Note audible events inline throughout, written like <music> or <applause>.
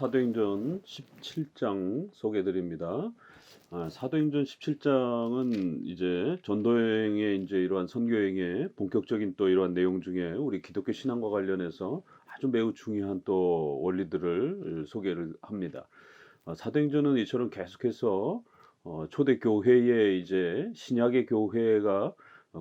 사도행전 17장 소개드립니다. 아, 사도행전 17장은 이제 전도여행의 이제 이러한 선교여행의 본격적인 또 이러한 내용 중에 우리 기독교 신앙과 관련해서 아주 매우 중요한 또 원리들을 소개를 합니다. 아, 사도행전은 이처럼 계속해서 어, 초대 교회의 이제 신약의 교회가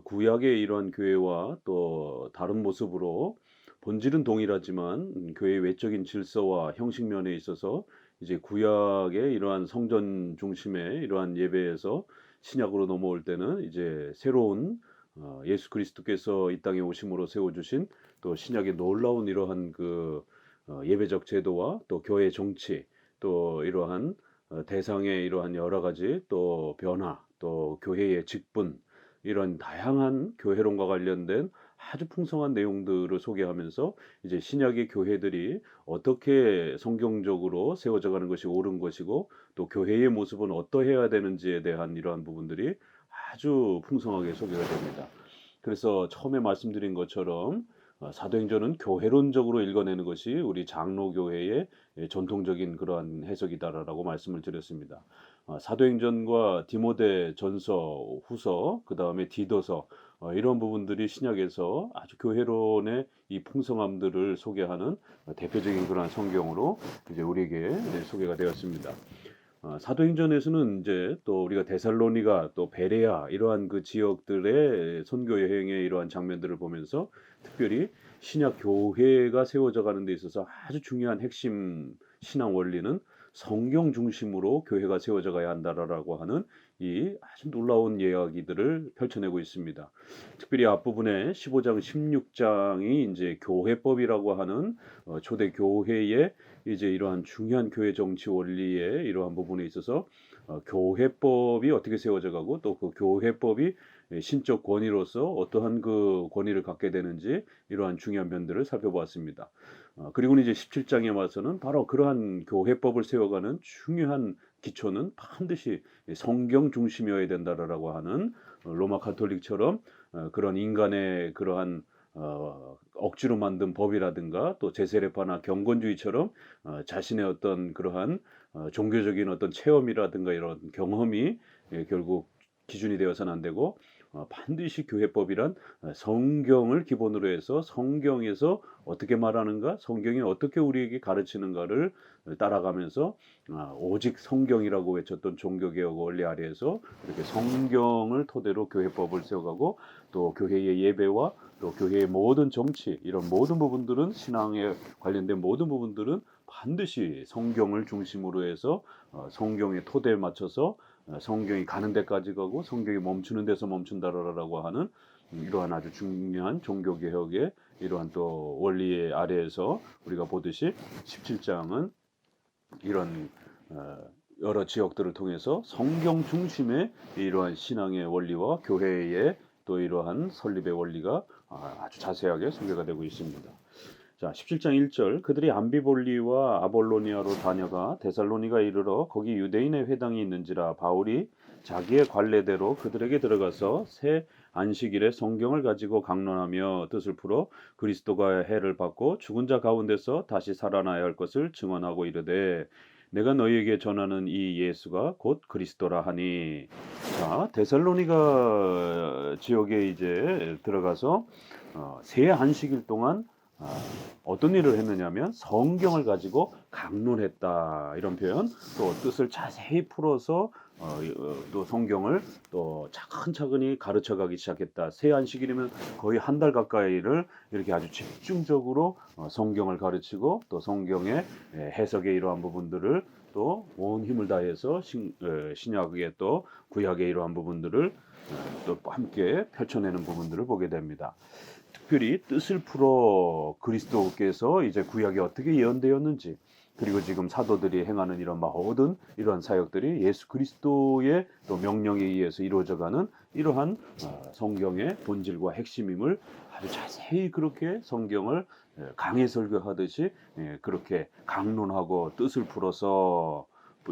구약의 이러한 교회와 또 다른 모습으로 본질은 동일하지만 음, 교회의 외적인 질서와 형식 면에 있어서 이제 구약의 이러한 성전 중심의 이러한 예배에서 신약으로 넘어올 때는 이제 새로운 어, 예수 그리스도께서 이 땅에 오심으로 세워주신 또 신약의 놀라운 이러한 그 어, 예배적 제도와 또 교회 정치 또 이러한 어, 대상의 이러한 여러 가지 또 변화 또 교회의 직분 이런 다양한 교회론과 관련된 아주 풍성한 내용들을 소개하면서 이제 신약의 교회들이 어떻게 성경적으로 세워져 가는 것이 옳은 것이고 또 교회의 모습은 어떠해야 되는지에 대한 이러한 부분들이 아주 풍성하게 소개가 됩니다. 그래서 처음에 말씀드린 것처럼 어, 사도행전은 교회론적으로 읽어내는 것이 우리 장로교회의 전통적인 그러한 해석이다라고 말씀을 드렸습니다. 어, 사도행전과 디모데 전서, 후서, 그 다음에 디도서 어, 이런 부분들이 신약에서 아주 교회론의 이 풍성함들을 소개하는 대표적인 그러한 성경으로 이제 우리에게 네, 소개가 되었습니다. 어, 사도행전에서는 이제 또 우리가 데살로니가 또 베레아 이러한 그 지역들의 선교 여행의 이러한 장면들을 보면서 특별히 신약 교회가 세워져 가는 데 있어서 아주 중요한 핵심 신앙 원리는 성경 중심으로 교회가 세워져 가야 한다라고 하는 이 아주 놀라운 이야기들을 펼쳐내고 있습니다. 특별히 앞부분에 15장, 16장이 이제 교회법이라고 하는 어, 초대 교회의 이제 이러한 중요한 교회 정치 원리의 이러한 부분에 있어서 어, 교회법이 어떻게 세워져 가고 또 그 교회법이 신적 권위로서 어떠한 그 권위를 갖게 되는지 이러한 중요한 면들을 살펴보았습니다. 어, 그리고 이제 17장에 와서는 바로 그러한 교회법을 세워가는 중요한 기초는 반드시 성경 중심이어야 된다라고 하는 어, 로마 카톨릭처럼 어, 그런 인간의 그러한 어, 억지로 만든 법이라든가 또 제세례파나 경건주의처럼 어, 자신의 어떤 그러한 어, 종교적인 어떤 체험이라든가 이런 경험이 예, 결국 기준이 되어서는 안 되고 어, 반드시 교회법이란 어, 성경을 기본으로 해서 성경에서 어떻게 말하는가, 성경이 어떻게 우리에게 가르치는가를 따라가면서 아, 오직 성경이라고 외쳤던 종교개혁 원리 아래에서 이렇게 성경을 토대로 교회법을 세워가고 또 교회의 예배와 또 교회의 모든 정치 이런 모든 부분들은 신앙에 관련된 모든 부분들은 반드시 성경을 중심으로 해서 어, 성경의 토대에 맞춰서 어, 성경이 가는 데까지 가고 성경이 멈추는 데서 멈춘다라고 하는 이러한 아주 중요한 종교 개혁의 이러한 또 원리 아래에서 우리가 보듯이 17장은 이런 어, 여러 지역들을 통해서 성경 중심의 이러한 신앙의 원리와 교회의 또 이러한 설립의 원리가 아, 아주 자세하게 소개가 되고 있습니다. 자, 17장 1절. 그들이 암비볼리와 아볼로니아로 다녀가 데살로니가 이르러 거기 유대인의 회당이 있는지라 바울이 자기의 관례대로 그들에게 들어가서 새 안식일에 성경을 가지고 강론하며 뜻을 풀어 그리스도가 해를 받고 죽은 자 가운데서 다시 살아나야 할 것을 증언하고 이르되 내가 너희에게 전하는 이 예수가 곧 그리스도라 하니. 자 데살로니가 지역에 이제 들어가서 어, 새 안식일 동안 아, 어떤 일을 했느냐면 성경을 가지고 강론했다 이런 표현 또 뜻을 자세히 풀어서 어, 어, 또 성경을 또 차근차근히 가르쳐 가기 시작했다. 새 안식일이면 거의 한 달 가까이를 이렇게 아주 집중적으로 어, 성경을 가르치고 또 성경의 예, 해석의 이러한 부분들을 또 온 힘을 다해서 신, 에, 신약의 또 구약의 이러한 부분들을 어, 또 함께 펼쳐내는 부분들을 보게 됩니다. 특별히 뜻을 풀어 그리스도께서 이제 구약에 어떻게 예언되었는지 그리고 지금 사도들이 행하는 이런 모든 이러한 사역들이 예수 그리스도의 또 명령에 의해서 이루어져가는 이러한 어, 성경의 본질과 핵심임을 아주 자세히 그렇게 성경을 예, 강해 설교하듯이 예, 그렇게 강론하고 뜻을 풀어서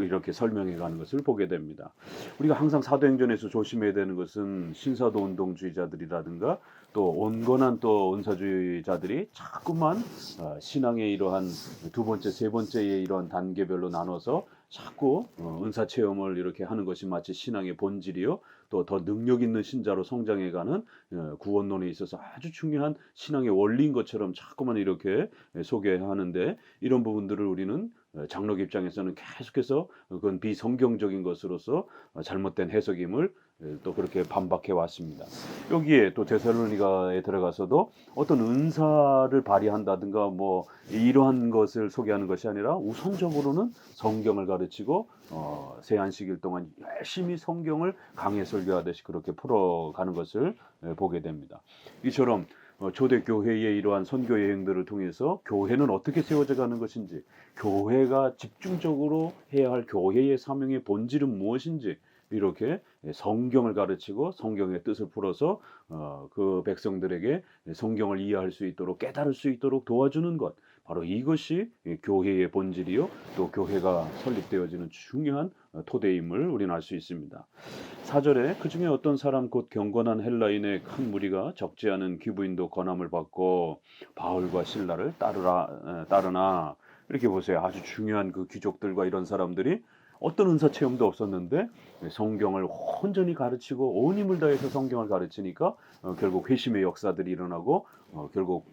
이렇게 설명해 가는 것을 보게 됩니다. 우리가 항상 사도행전에서 조심해야 되는 것은 신사도 운동주의자들이라든가 또 온건한 또 은사주의자들이 자꾸만 어, 신앙의 이러한 두 번째, 세 번째의 이러한 단계별로 나눠서 자꾸 어, 은사 체험을 이렇게 하는 것이 마치 신앙의 본질이요. 또 더 능력 있는 신자로 성장해가는 어, 구원론에 있어서 아주 중요한 신앙의 원리인 것처럼 자꾸만 이렇게 소개하는데 이런 부분들을 우리는 어, 장로교 입장에서는 계속해서 그건 비성경적인 것으로서 어, 잘못된 해석임을 에, 또 그렇게 반박해 왔습니다. 여기에 또 데살로니가에 들어가서도 어떤 은사를 발휘한다든가 뭐 이러한 것을 소개하는 것이 아니라 우선적으로는 성경을 가르치고 어, 새 안식일 동안 열심히 성경을 강해 설교하듯이 그렇게 풀어가는 것을 에, 보게 됩니다. 이처럼 어, 초대 교회의 이러한 선교 여행들을 통해서 교회는 어떻게 세워져 가는 것인지, 교회가 집중적으로 해야 할 교회의 사명의 본질은 무엇인지 이렇게 성경을 가르치고 성경의 뜻을 풀어서 어, 그 백성들에게 성경을 이해할 수 있도록 깨달을 수 있도록 도와주는 것. 바로 이것이 교회의 본질이요. 또 교회가 설립되어지는 중요한 어, 토대임을 우리는 알 수 있습니다. 사절에 그 중에 어떤 사람 곧 경건한 헬라인의 큰 무리가 적지 않은 기부인도 권함을 받고 바울과 신라를 따르라 에, 따르나 이렇게 보세요. 아주 중요한 그 귀족들과 이런 사람들이 어떤 은사 체험도 없었는데 성경을 온전히 가르치고 온 힘을 다해서 성경을 가르치니까 어, 결국 회심의 역사들이 일어나고 어, 결국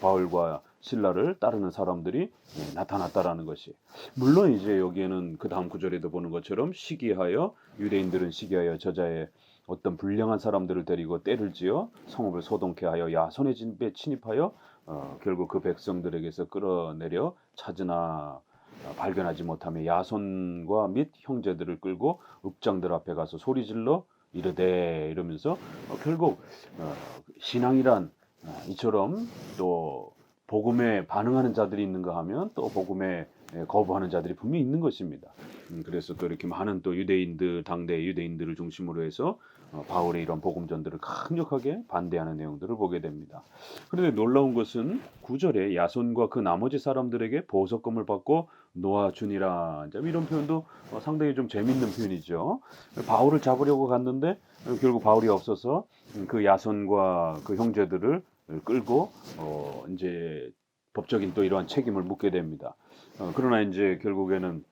바울과 신라를 따르는 사람들이 예, 나타났다라는 것이. 물론 이제 여기에는 그 다음 구절에도 보는 것처럼 시기하여 유대인들은 시기하여 저자의 어떤 불량한 사람들을 데리고 때를 지어 성읍을 소동케 하여 야손의 집에 침입하여 어, 결국 그 백성들에게서 끌어내려 찾으나 어, 발견하지 못하며 야손과 및 형제들을 끌고 읍장들 앞에 가서 소리질러 이르되 이러면서 어, 결국 어, 신앙이란 어, 이처럼 또 복음에 반응하는 자들이 있는가 하면 또 복음에 예, 거부하는 자들이 분명히 있는 것입니다. 음, 그래서 또 이렇게 많은 또 유대인들 당대 유대인들을 중심으로 해서 어, 바울의 이런 복음전들을 강력하게 반대하는 내용들을 보게 됩니다. 그런데 놀라운 것은 구절에 야손과 그 나머지 사람들에게 보석금을 받고 놓아주니라 이런 표현도 어, 상당히 좀 재밌는 표현이죠. 바울을 잡으려고 갔는데 어, 결국 바울이 없어서 음, 그 야손과 그 형제들을 끌고 어 이제 법적인 또 이러한 책임을 묻게 됩니다. 어, 그러나 이제 결국에는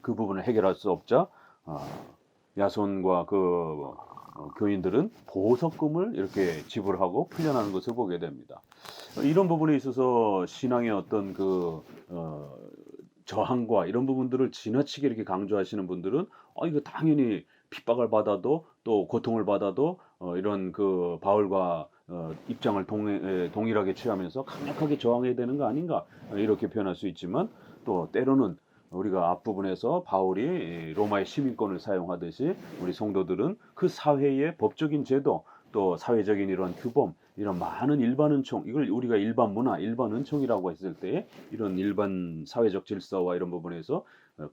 그 부분을 해결할 수 없자 어, 야손과 그 어, 교인들은 보석금을 이렇게 지불하고 풀려나는 것을 보게 됩니다. 어, 이런 부분에 있어서 신앙의 어떤 그 어, 저항과 이런 부분들을 지나치게 이렇게 강조하시는 분들은 어, 이거 당연히 핍박을 받아도 또 고통을 받아도 어, 이런 그 바울과 어, 입장을 동, 에, 동일하게 취하면서 강력하게 저항해야 되는 거 아닌가 어, 이렇게 표현할 수 있지만 또 때로는 우리가 앞부분에서 바울이 로마의 시민권을 사용하듯이 우리 성도들은 그 사회의 법적인 제도 또 사회적인 이런 규범 이런 많은 일반 은총 이걸 우리가 일반 문화 일반 은총이라고 했을 때 이런 일반 사회적 질서와 이런 부분에서 어,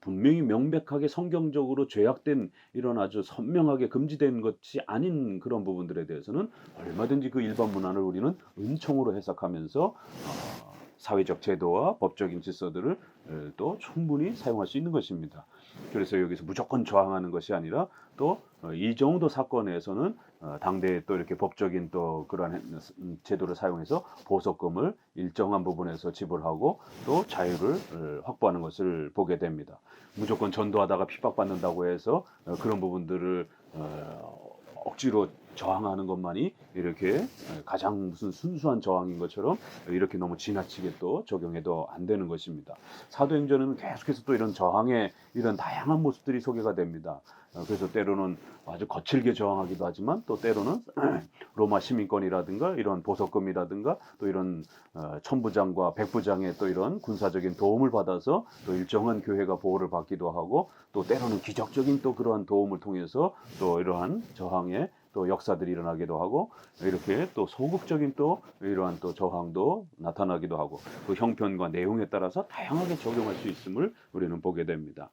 분명히 명백하게 성경적으로 죄악된 이런 아주 선명하게 금지된 것이 아닌 그런 부분들에 대해서는 얼마든지 그 일반 문화를 우리는 은총으로 해석하면서 어, 사회적 제도와 법적인 질서들을 에, 또 충분히 사용할 수 있는 것입니다. 그래서 여기서 무조건 저항하는 것이 아니라 또 이 정도 사건에서는 어, 당대에 또 이렇게 법적인 또 그러한 음, 제도를 사용해서 보석금을 일정한 부분에서 지불하고 또 자유를 어, 확보하는 것을 보게 됩니다. 무조건 전도하다가 핍박받는다고 해서 어, 그런 부분들을 어, 억지로 저항하는 것만이 이렇게 가장 무슨 순수한 저항인 것처럼 이렇게 너무 지나치게 또 적용해도 안 되는 것입니다. 사도행전은 계속해서 또 이런 저항의 이런 다양한 모습들이 소개가 됩니다. 어, 그래서 때로는 아주 거칠게 저항하기도 하지만 또 때로는 <clears throat> 로마 시민권이라든가 이런 보석금이라든가 또 이런 어, 천부장과 백부장의 또 이런 군사적인 도움을 받아서 또 일정한 교회가 보호를 받기도 하고 또 때로는 기적적인 또 그러한 도움을 통해서 또 이러한 저항에 또 역사들이 일어나기도 하고 이렇게 또 소극적인 또 이러한 또 저항도 나타나기도 하고 그 형편과 내용에 따라서 다양하게 적용할 수 있음을 우리는 보게 됩니다.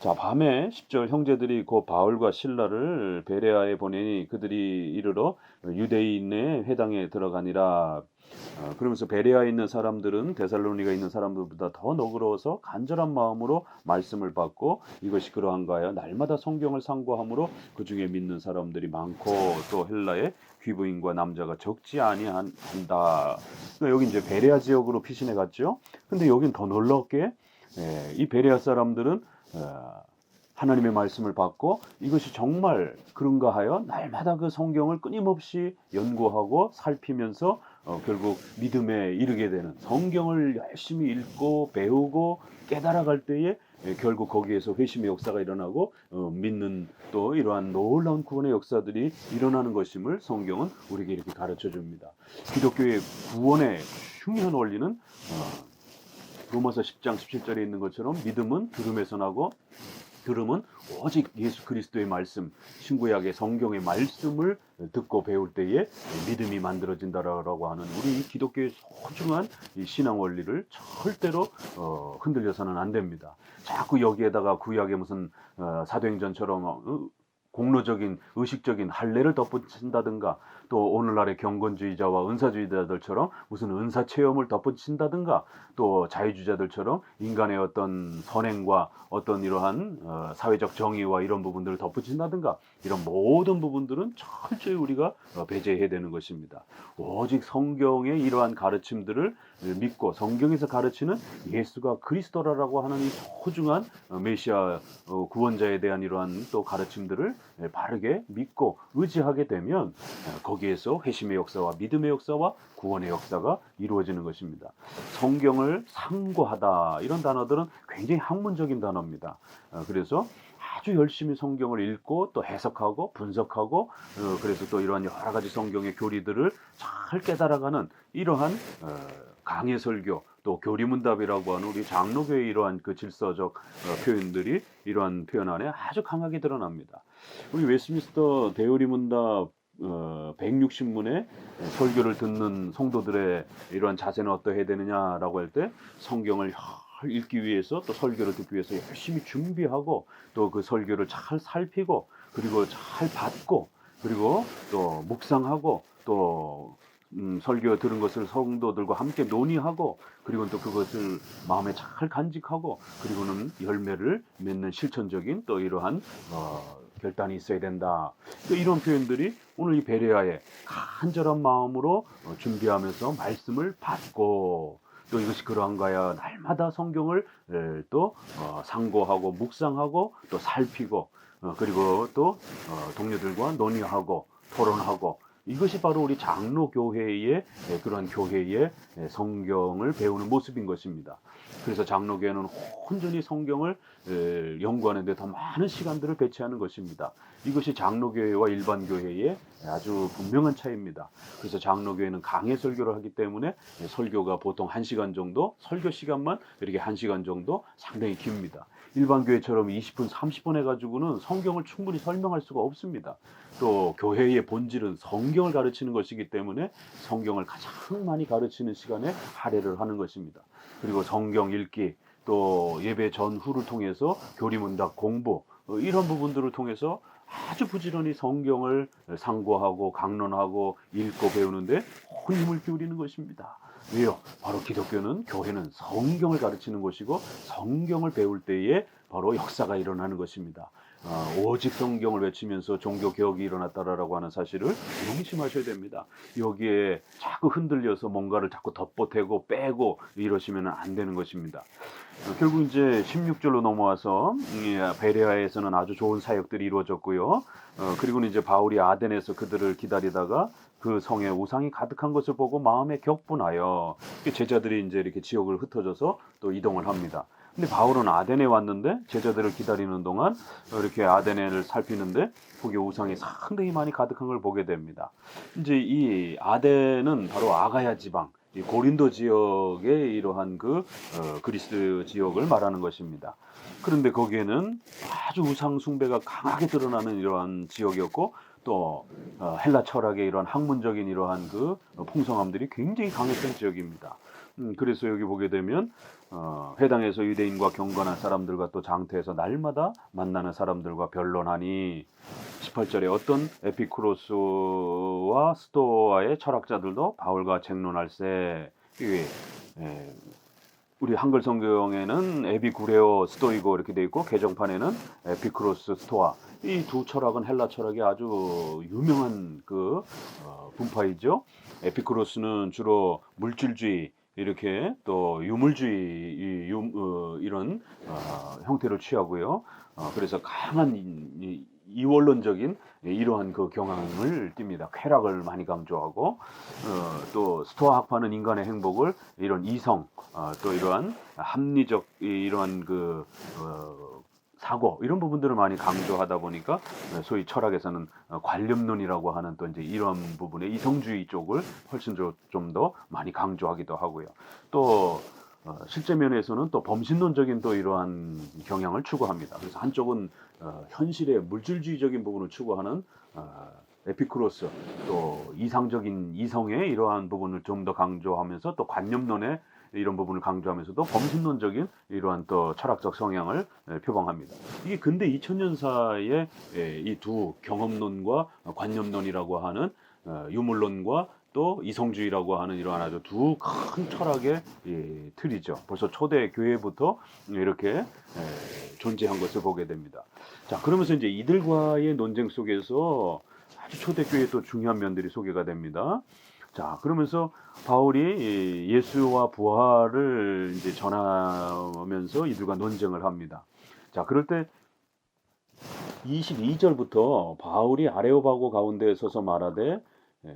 자 밤에 10절 형제들이 그 바울과 신라를 베레아에 보내니 그들이 이르러 유대인의 회당에 들어가니라 어, 그러면서 베레아에 있는 사람들은 데살로니가 있는 사람들보다 더 너그러워서 간절한 마음으로 말씀을 받고 이것이 그러한가 하여 날마다 성경을 상고함으로 그 중에 믿는 사람들이 많고 또 헬라에 귀부인과 남자가 적지 아니한다. 그러니까 여기 이제 베레아 지역으로 피신해 갔죠. 근데 여긴 더 놀랍게 예, 이 베레아 사람들은 어, 하나님의 말씀을 받고 이것이 정말 그런가 하여 날마다 그 성경을 끊임없이 연구하고 살피면서 어, 결국 믿음에 이르게 되는 성경을 열심히 읽고 배우고 깨달아갈 때에 예, 결국 거기에서 회심의 역사가 일어나고 어, 믿는 또 이러한 놀라운 구원의 역사들이 일어나는 것임을 성경은 우리에게 이렇게 가르쳐 줍니다. 기독교의 구원의 중요한 원리는 어, 로마서 10장 17절에 있는 것처럼 믿음은 들음에서 나고 들음은 오직 예수 그리스도의 말씀, 신구약의 성경의 말씀을 듣고 배울 때에 믿음이 만들어진다라고 하는 우리 이 기독교의 소중한 이 신앙 원리를 절대로 어, 흔들려서는 안 됩니다. 자꾸 여기에다가 구약의 무슨 어, 사도행전처럼 어, 공로적인 의식적인 할례를 덧붙인다든가 또 오늘날의 경건주의자와 은사주의자들처럼 무슨 은사 체험을 덧붙인다든가 또 자유주의자들처럼 인간의 어떤 선행과 어떤 이러한 어, 사회적 정의와 이런 부분들을 덧붙인다든가 이런 모든 부분들은 철저히 우리가 어, 배제해야 되는 것입니다. 오직 성경의 이러한 가르침들을 믿고 성경에서 가르치는 예수가 그리스도라라고 하는 이 소중한 어, 메시아 어, 구원자에 대한 이러한 또 가르침들을 예, 바르게 믿고 의지하게 되면 어, 거기에서 회심의 역사와 믿음의 역사와 구원의 역사가 이루어지는 것입니다. 성경을 상고하다 이런 단어들은 굉장히 학문적인 단어입니다. 어, 그래서 아주 열심히 성경을 읽고 또 해석하고 분석하고 어, 그래서 또 이러한 여러 가지 성경의 교리들을 잘 깨달아가는 이러한 어, 강해 설교 또 교리문답이라고 하는 우리 장로교의 이러한 그 질서적 어, 표현들이 이러한 표현 안에 아주 강하게 드러납니다. 우리 웨스민스터 대요리문답 어, 160문의 설교를 듣는 성도들의 이러한 자세는 어떠해야 되느냐라고 할 때 성경을 잘 읽기 위해서 또 설교를 듣기 위해서 열심히 준비하고 또 그 설교를 잘 살피고 그리고 잘 받고 그리고 또 묵상하고 또 음, 설교 들은 것을 성도들과 함께 논의하고 그리고 또 그것을 마음에 잘 간직하고 그리고는 열매를 맺는 실천적인 또 이러한 어, 결단이 있어야 된다. 또 이런 표현들이 오늘 이 베레아의 간절한 마음으로 어, 준비하면서 말씀을 받고 또 이것이 그러한가야 날마다 성경을 에, 또 어, 상고하고 묵상하고 또 살피고 어, 그리고 또 어, 동료들과 논의하고 토론하고 이것이 바로 우리 장로 교회의 에, 그런 교회의 에, 성경을 배우는 모습인 것입니다. 그래서 장로 교회는 온전히 성경을 에, 연구하는 데 더 많은 시간들을 배치하는 것입니다. 이것이 장로 교회와 일반 교회의 아주 분명한 차이입니다. 그래서 장로 교회는 강해 설교를 하기 때문에 설교가 보통 1시간 정도, 설교 시간만 이렇게 1시간 정도 상당히 깁니다. 일반 교회처럼 20분, 30분 해가지고는 성경을 충분히 설명할 수가 없습니다. 또 교회의 본질은 성경을 가르치는 것이기 때문에 성경을 가장 많이 가르치는 시간에 할애를 하는 것입니다. 그리고 성경 읽기, 또 예배 전후를 통해서 교리문답 공부, 어, 이런 부분들을 통해서 아주 부지런히 성경을 상고하고 강론하고 읽고 배우는데 온 힘을 기울이는 것입니다. 왜요? 바로 기독교는 교회는 성경을 가르치는 곳이고 성경을 배울 때에 바로 역사가 일어나는 것입니다. 어, 오직 성경을 외치면서 종교 개혁이 일어났다라고 하는 사실을 명심하셔야 됩니다. 여기에 자꾸 흔들려서 뭔가를 자꾸 덧보태고 빼고 이러시면 안 되는 것입니다. 어, 결국 이제 16절로 넘어와서 이 베레아에서는 아주 좋은 사역들이 이루어졌고요. 어, 그리고는 이제 바울이 아덴에서 그들을 기다리다가 그 성에 우상이 가득한 것을 보고 마음에 격분하여 제자들이 이제 이렇게 지역을 흩어져서 또 이동을 합니다. 근데 바울은 아덴에 왔는데 제자들을 기다리는 동안 이렇게 아덴을 살피는데 거기 우상이 상당히 많이 가득한 걸 보게 됩니다. 이제 이 아덴은 바로 아가야 지방, 이 고린도 지역의 이러한 그 어, 그리스 지역을 말하는 것입니다. 그런데 거기에는 아주 우상 숭배가 강하게 드러나는 이러한 지역이었고 또 어, 헬라 철학의 이러한 학문적인 이러한 그 풍성함들이 굉장히 강했던 지역입니다. 음, 그래서 여기 보게 되면 어, 회당에서 유대인과 경건한 사람들과 또 장터에서 날마다 만나는 사람들과 변론하니 18절에 어떤 에피쿠로스와 스토아의 철학자들도 바울과 쟁론할세. 우리 한글 성경에는 에비구레오 스토이고 이렇게 돼 있고 개정판에는 에피크로스 스토아 이 두 철학은 헬라 철학의 아주 유명한 그 어, 분파이죠. 에피크로스는 주로 물질주의 이렇게 또 유물주의 이, 유, 어, 이런 어, 형태를 취하고요. 어, 그래서 강한 이, 이, 이원론적인 이러한 그 경향을 띱니다. 쾌락을 많이 강조하고 어, 또 스토아 학파는 인간의 행복을 이런 이성 어, 또 이러한 합리적 이- 이러한 그 어, 사고 이런 부분들을 많이 강조하다 보니까 어, 소위 철학에서는 어, 관념론이라고 하는 또 이제 이런 부분의 이성주의 쪽을 훨씬 좀더 많이 강조하기도 하고요. 또 어, 실제 면에서는 또 범신론적인 또 이러한 경향을 추구합니다. 그래서 한쪽은 어, 현실의 물질주의적인 부분을 추구하는 어, 에피쿠로스 또 이상적인 이성의 이러한 부분을 좀 더 강조하면서 또 관념론의 이런 부분을 강조하면서도 범신론적인 이러한 또 철학적 성향을 에, 표방합니다. 이게 근대 2000년 사이에 이두 경험론과 관념론이라고 하는 어, 유물론과 또 이성주의라고 하는 이러한 아주 두 큰 철학의 이 틀이죠. 벌써 초대 교회부터 이렇게 에, 존재한 것을 보게 됩니다. 자, 그러면서 이제 이들과의 논쟁 속에서 아주 초대 교회의 또 중요한 면들이 소개가 됩니다. 자, 그러면서 바울이 이 예수와 부활을 이제 전하면서 이들과 논쟁을 합니다. 자, 그럴 때 22절부터 바울이 아레오바고 가운데 서서 말하되 에,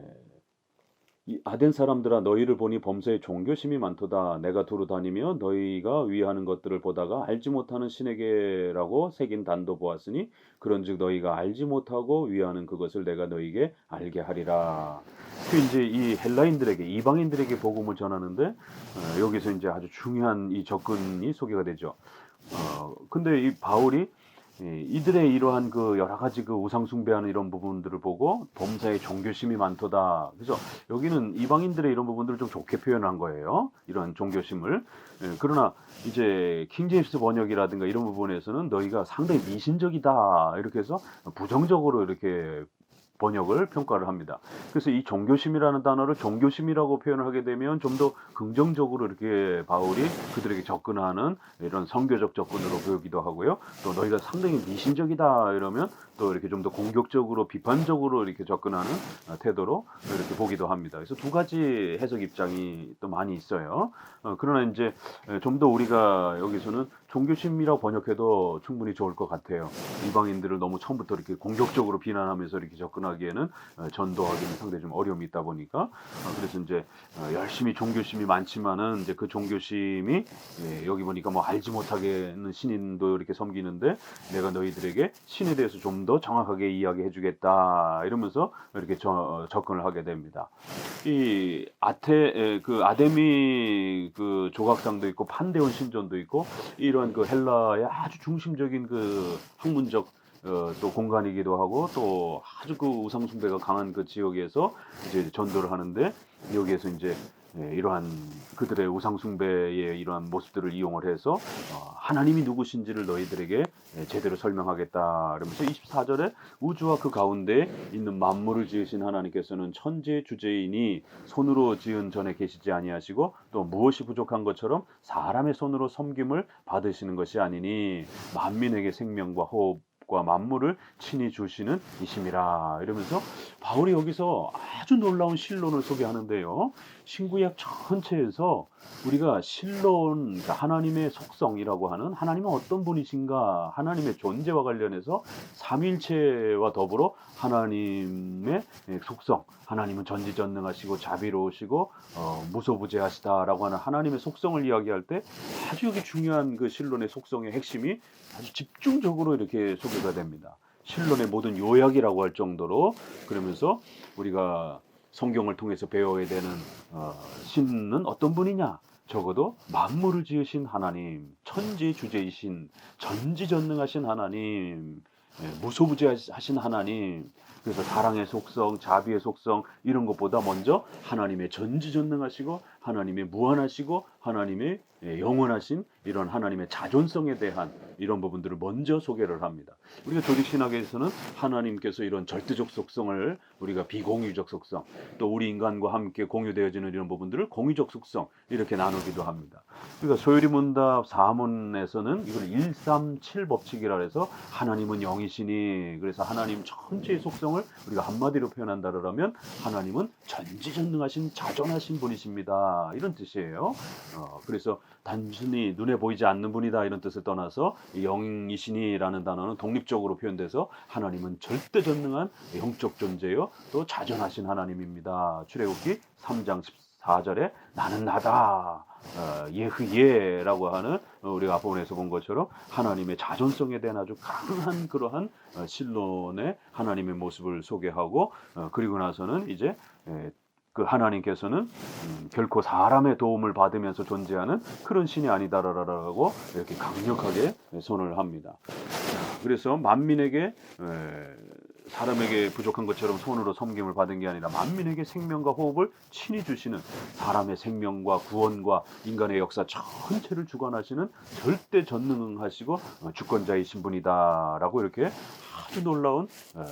이 아덴 사람들아 너희를 보니 범사에 종교심이 많도다 내가 두루 다니며 너희가 위하는 것들을 보다가 알지 못하는 신에게라고 새긴 단도 보았으니 그런즉 너희가 알지 못하고 위하는 그것을 내가 너희에게 알게 하리라. 그 이제 이 헬라인들에게 이방인들에게 복음을 전하는데 어, 여기서 이제 아주 중요한 이 접근이 소개가 되죠. 어 근데 이 바울이 이- 이들의 이러한 그 여러 가지 그 우상 숭배하는 이런 부분들을 보고 범사에 종교심이 많도다. 그래서 여기는 이방인들의 이런 부분들을 좀 좋게 표현한 거예요. 이런 종교심을. 예, 그러나 이제 킹제임스 번역이라든가 이런 부분에서는 너희가 상당히 미신적이다. 이렇게 해서 부정적으로 이렇게 번역을 평가를 합니다. 그래서 이 종교심이라는 단어를 종교심이라고 표현을 하게 되면 좀 더 긍정적으로 이렇게 바울이 그들에게 접근하는 이런 성교적 접근으로 보이기도 하고요. 또 너희가 상당히 미신적이다 이러면 또 이렇게 좀 더 공격적으로 비판적으로 이렇게 접근하는 어, 태도로 이렇게 보기도 합니다. 그래서 두 가지 해석 입장이 또 많이 있어요. 어, 그러나 이제 좀 더 우리가 여기서는 종교심이라고 번역해도 충분히 좋을 것 같아요. 이방인들을 너무 처음부터 이렇게 공격적으로 비난하면서 이렇게 접근하기에는 어, 전도하기는 상당히 좀 어려움이 있다 보니까 어, 그래서 이제 어, 열심히 종교심이 많지만은 이제 그 종교심이 예, 여기 보니까 뭐 알지 못하게 는 신인도 이렇게 섬기는데 내가 너희들에게 신에 대해서 좀 더 정확하게 이야기해 주겠다 이러면서 이렇게 저- 어, 접근을 하게 됩니다. 이 아테 에, 그 아데미 그 조각상도 있고 판데온 신전도 있고 이런 그 헬라의 아주 중심적인 그 학문적 어, 또 공간이기도 하고 또 아주 그 우상 숭배가 강한 그 지역에서 이제 전도를 하는데 여기에서 이제 예, 이러한 그들의 우상 숭배의 이러한 모습들을 이용을 해서 어, 하나님이 누구신지를 너희들에게 예, 제대로 설명하겠다. 그러면서 24절에 우주와 그 가운데 있는 만물을 지으신 하나님께서는 천재 주제이니 손으로 지은 전에 계시지 아니하시고 또 무엇이 부족한 것처럼 사람의 손으로 섬김을 받으시는 것이 아니니 만민에게 생명과 호흡 과 만물을 친히 주시는 이심이라 이러면서 바울이 여기서 아주 놀라운 신론을 소개하는데요. 신구약 전체에서 우리가 신론, 그러니까 하나님의 속성이라고 하는 하나님은 어떤 분이신가, 하나님의 존재와 관련해서 삼일체와 더불어 하나님의 속성, 하나님은 전지전능하시고 자비로우시고 어, 무소부재하시다라고 하는 하나님의 속성을 이야기할 때 아주 여기 중요한 그 신론의 속성의 핵심이 아주 집중적으로 이렇게 소개 가 됩니다. 신론의 모든 요약이라고 할 정도로 그러면서 우리가 성경을 통해서 배워야 되는 어, 신은 어떤 분이냐? 적어도 만물을 지으신 하나님, 천지 주제이신 전지전능하신 하나님, 예, 무소부재하신 하나님. 그래서 사랑의 속성, 자비의 속성 이런 것보다 먼저 하나님의 전지전능하시고 하나님의 무한하시고 하나님의 예, 영원하신 이런 하나님의 자존성에 대한 이런 부분들을 먼저 소개를 합니다. 우리가 조직 신학에서는 하나님께서 이런 절대적 속성을 우리가 비공유적 속성, 또 우리 인간과 함께 공유되어지는 이런 부분들을 공유적 속성 이렇게 나누기도 합니다. 그러니까 소요리 문답 4문에서는 이걸 137 법칙이라 해서 하나님은 영이시니 그래서 하나님 전체의 속성을 우리가 한마디로 표현한다 그러면 하나님은 전지전능하신 자존하신 분이십니다. 이런 뜻이에요. 어, 그래서 단순히 눈에 보이지 않는 분이다 이런 뜻을 떠나서 이 영이시니라는 단어는 독립적으로 표현돼서 하나님은 절대 전능한 영적 존재요 또 자존하신 하나님입니다. 출애굽기 3장 14절에 나는 나다 어, 예흐예라고 하는 어, 우리가 앞부분에서 본 것처럼 하나님의 자존성에 대한 아주 강한 그러한 어, 신론의 하나님의 모습을 소개하고 어, 그리고 나서는 이제 에, 그 하나님께서는 음, 결코 사람의 도움을 받으면서 존재하는 그런 신이 아니다라고 이렇게 강력하게 선언을 합니다. 자, 그래서 만민에게 에, 사람에게 부족한 것처럼 손으로 섬김을 받은 게 아니라 만민에게 생명과 호흡을 친히 주시는 사람의 생명과 구원과 인간의 역사 전체를 주관하시는 절대 전능하시고 어, 주권자이신 분이다라고 이렇게 아주 놀라운 어,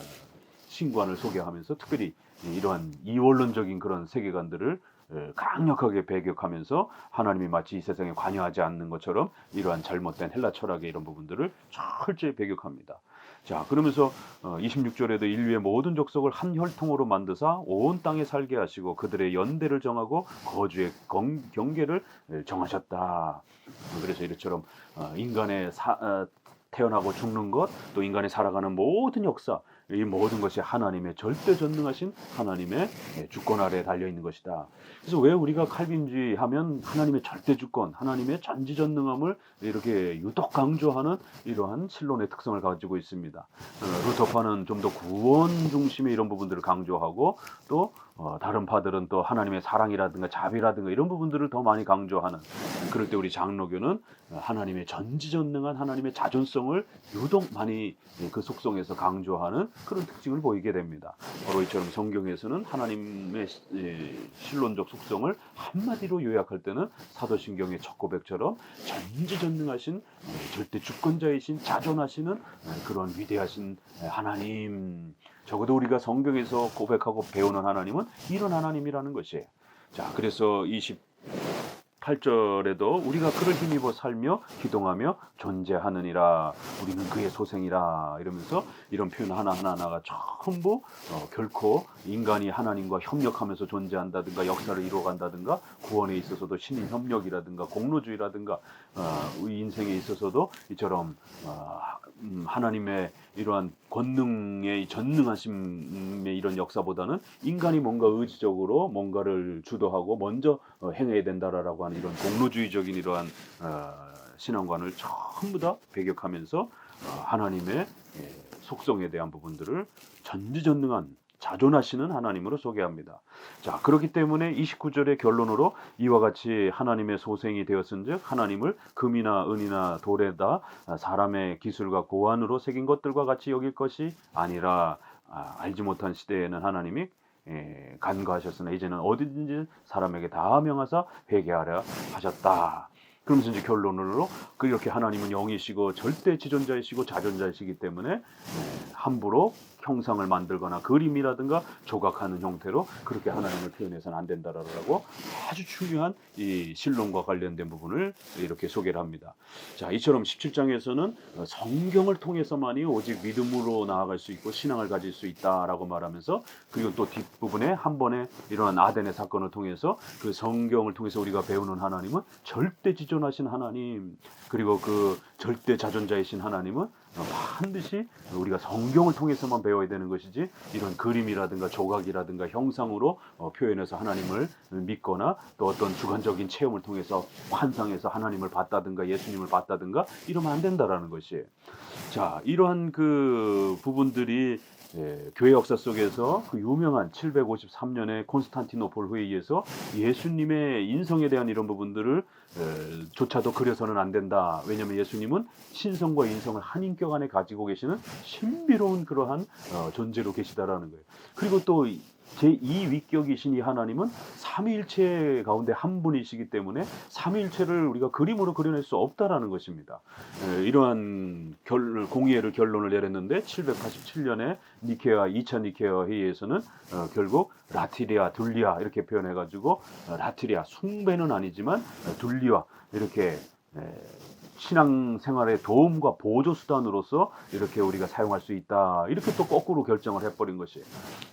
신관을 소개하면서 특별히 이러한 이원론적인 그런 세계관들을 에, 강력하게 배격하면서 하나님이 마치 이 세상에 관여하지 않는 것처럼 이러한 잘못된 헬라 철학의 이런 부분들을 철저히 배격합니다. 자, 그러면서 어, 26절에도 인류의 모든 족속을 한 혈통으로 만드사 온 땅에 살게 하시고 그들의 연대를 정하고 거주의 경, 경계를 에, 정하셨다. 그래서 이처럼 어, 인간의 사, 어, 태어나고 죽는 것, 또 인간이 살아가는 모든 역사, 이 모든 것이 하나님의 절대 전능하신 하나님의 예, 주권 아래에 달려 있는 것이다. 그래서 왜 우리가 칼빈주의 하면 하나님의 절대 주권, 하나님의 전지 전능함을 이렇게 유독 강조하는 이러한 신론의 특성을 가지고 있습니다. 어, 루터파는 좀 더 구원 중심의 이런 부분들을 강조하고 또 어, 다른 파들은 또 하나님의 사랑이라든가 자비라든가 이런 부분들을 더 많이 강조하는 그럴 때 우리 장로교는 어, 하나님의 전지전능한 하나님의 자존성을 유독 많이 예, 그 속성에서 강조하는 그런 특징을 보이게 됩니다. 바로 이처럼 성경에서는 하나님의 시- 예, 신론적 속성을 한마디로 요약할 때는 사도신경의 첫 고백처럼 전지전능하신 예, 절대 주권자이신 자존하시는 예, 그런 위대하신 예, 하나님 적어도 우리가 성경에서 고백하고 배우는 하나님은 이런 하나님이라는 것이에요. 자, 그래서 28절에도 우리가 그를 힘입어 살며 기동하며 존재하느니라 우리는 그의 소생이라 이러면서 이런 표현 하나하나 하나가 전부 어, 결코 인간이 하나님과 협력하면서 존재한다든가 역사를 이루어간다든가 구원에 있어서도 신인 협력이라든가 공로주의라든가 어, 인생에 있어서도 이처럼 어, 음, 하나님의 이러한 권능의 이 전능하심의 이런 역사보다는 인간이 뭔가 의지적으로 뭔가를 주도하고 먼저 어, 행해야 된다라고 하는 이런 공로주의적인 이러한 어, 신앙관을 전부 다 배격하면서 어, 하나님의 예, 속성에 대한 부분들을 전지전능한 자존하시는 하나님으로 소개합니다. 자, 그렇기 때문에 29절의 결론으로 이와 같이 하나님의 소생이 되었은즉 하나님을 금이나 은이나 돌에다 사람의 기술과 고안으로 새긴 것들과 같이 여길 것이 아니라 아, 알지 못한 시대에는 하나님이 예, 간과하셨으나 이제는 어디든지 사람에게 다 명하사 회개하라 하셨다. 그러면서 이제 결론으로 그렇게 하나님은 영이시고 절대 지존자이시고 자존자이시기 때문에 예, 함부로 형상을 만들거나 그림이라든가 조각하는 형태로 그렇게 하나님을 표현해서는 안 된다라고 아주 중요한 이 신론과 관련된 부분을 이렇게 소개를 합니다. 자, 이처럼 17장에서는 성경을 통해서만이 오직 믿음으로 나아갈 수 있고 신앙을 가질 수 있다라고 말하면서 그리고 또 뒷부분에 한 번에 이러한 아덴의 사건을 통해서 그 성경을 통해서 우리가 배우는 하나님은 절대 지존하신 하나님 그리고 그 절대 자존자이신 하나님은 반드시 우리가 성경을 통해서만 배워야 되는 것이지 이런 그림이라든가 조각이라든가 형상으로 어, 표현해서 하나님을 믿거나 또 어떤 주관적인 체험을 통해서 환상해서 하나님을 봤다든가 예수님을 봤다든가 이러면 안 된다라는 것이에요. 자, 이러한 그 부분들이 예, 교회 역사 속에서 그 유명한 753년의 콘스탄티노폴 회의에서 예수님의 인성에 대한 이런 부분들을 에, 조차도 그려서는 안 된다. 왜냐하면 예수님은 신성과 인성을 한 인격 안에 가지고 계시는 신비로운 그러한 어, 존재로 계시다라는 거예요. 그리고 또 제2위격이신 이 하나님은 삼위일체 가운데 한 분이시기 때문에 삼위일체를 우리가 그림으로 그려낼 수 없다라는 것입니다. 에, 이러한 결, 공의회를 결론을 내렸는데 787년에 니케아 2차 니케아 회의에서는 어, 결국 라티리아, 둘리아 이렇게 표현해가지고 어, 라티리아 숭배는 아니지만 어, 둘리아 이렇게 에, 신앙 생활의 도움과 보조 수단으로서 이렇게 우리가 사용할 수 있다. 이렇게 또 거꾸로 결정을 해버린 것이에요.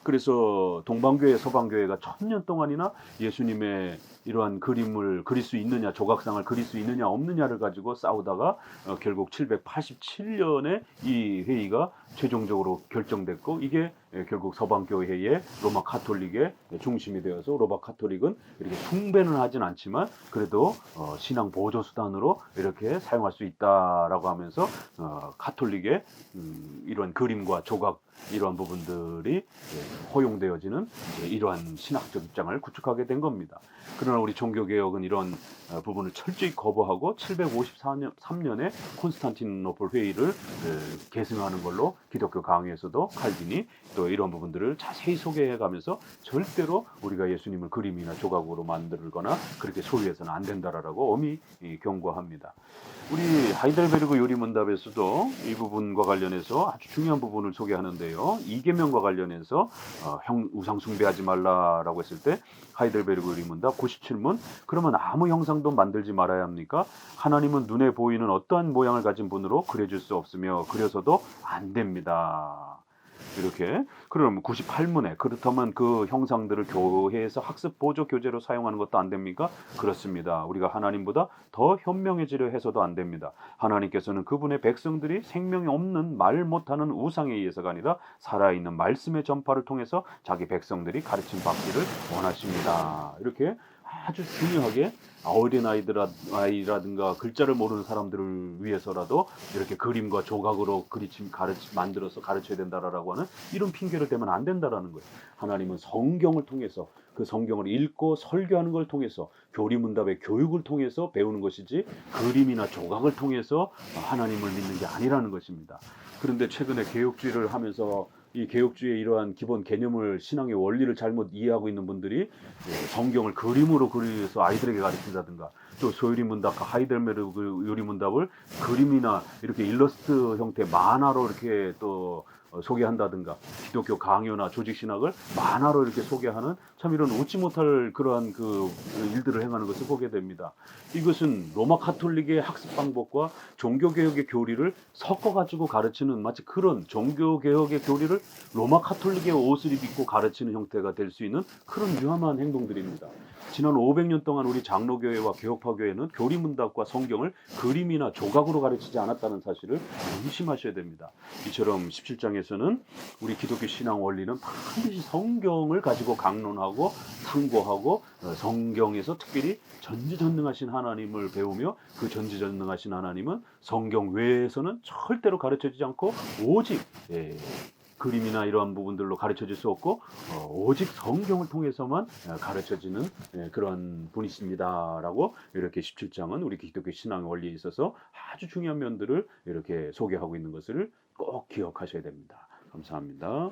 그래서 동방교회, 서방교회가 천년 동안이나 예수님의 이러한 그림을 그릴 수 있느냐, 조각상을 그릴 수 있느냐, 없느냐를 가지고 싸우다가 어, 결국 787년에 이 회의가 최종적으로 결정됐고 이게 예, 결국 서방교회의 로마 카톨릭의 중심이 되어서 로마 카톨릭은 이렇게 숭배는 하진 않지만 그래도 어, 신앙 보조 수단으로 이렇게 사용할 수 있다라고 하면서 어, 카톨릭의 음, 이런 그림과 조각 이러한 부분들이 예, 허용되어지는 이러한 신학적 입장을 구축하게 된 겁니다. 그러나 우리 종교개혁은 이런 어, 부분을 철저히 거부하고 754년에 콘스탄티노플 회의를 그, 계승하는 걸로 기독교 강의에서도 칼빈이 또 이런 부분들을 자세히 소개해가면서 절대로 우리가 예수님을 그림이나 조각으로 만들거나 그렇게 소유해서는 안 된다라고 엄히 이, 경고합니다. 우리 하이델베르그 요리문답에서도 이 부분과 관련해서 아주 중요한 부분을 소개하는데요. 이계명과 관련해서 어, 형 우상 숭배하지 말라라고 했을 때 하이델베르그 요리문답 97문 그러면 아무 형상 도 만들지 말아야 합니까? 하나님은 눈에 보이는 어떠한 모양을 가진 분으로 그려줄 수 없으며 그려서도 안 됩니다. 이렇게 그럼 98문에 그렇다면 그 형상들을 교회에서 학습 보조 교재로 사용하는 것도 안 됩니까? 그렇습니다. 우리가 하나님보다 더 현명해지려 해서도 안 됩니다. 하나님께서는 그분의 백성들이 생명이 없는 말 못하는 우상에 의해서가 아니라 살아있는 말씀의 전파를 통해서 자기 백성들이 가르침 받기를 원하십니다. 이렇게 아주 중요하게 어린 아이들아이라든가 글자를 모르는 사람들을 위해서라도 이렇게 그림과 조각으로 그리침 가르치 만들어서 가르쳐야 된다라고 하는 이런 핑계를 대면 안 된다라는 거예요. 하나님은 성경을 통해서 그 성경을 읽고 설교하는 걸 통해서 교리문답의 교육을 통해서 배우는 것이지 그림이나 조각을 통해서 하나님을 믿는 게 아니라는 것입니다. 그런데 최근에 개혁주의를 하면서 이 개혁주의의 이러한 기본 개념을 신앙의 원리를 잘못 이해하고 있는 분들이 예, 성경을 그림으로 그려서 아이들에게 가르친다든가 또 소유리 문답과 하이델베르그 요리 문답을 그림이나 이렇게 일러스트 형태 만화로 이렇게 또 어, 소개한다든가 기독교 강요나 조직 신학을 만화로 이렇게 소개하는 참 이런 웃지 못할 그러한 그 일들을 행하는 것을 보게 됩니다. 이것은 로마 카톨릭의 학습 방법과 종교 개혁의 교리를 섞어 가지고 가르치는 마치 그런 종교 개혁의 교리를 로마 카톨릭의 옷을 입고 가르치는 형태가 될 수 있는 그런 위험한 행동들입니다. 지난 500년 동안 우리 장로교회와 개혁파교회는 교리문답과 성경을 그림이나 조각으로 가르치지 않았다는 사실을 명심하셔야 됩니다. 이처럼 17장에서 는 우리 기독교 신앙 원리는 반드시 성경을 가지고 강론하고 상고하고 어, 성경에서 특별히 전지전능하신 하나님을 배우며 그 전지전능하신 하나님은 성경 외에서는 절대로 가르쳐지지 않고 오직 예, 그림이나 이러한 부분들로 가르쳐 줄 수 없고 어, 오직 성경을 통해서만 어, 가르쳐지는 예, 그런 분이십니다라고 이렇게 17장은 우리 기독교 신앙 원리에 있어서 아주 중요한 면들을 이렇게 소개하고 있는 것을 꼭 기억하셔야 됩니다. 감사합니다.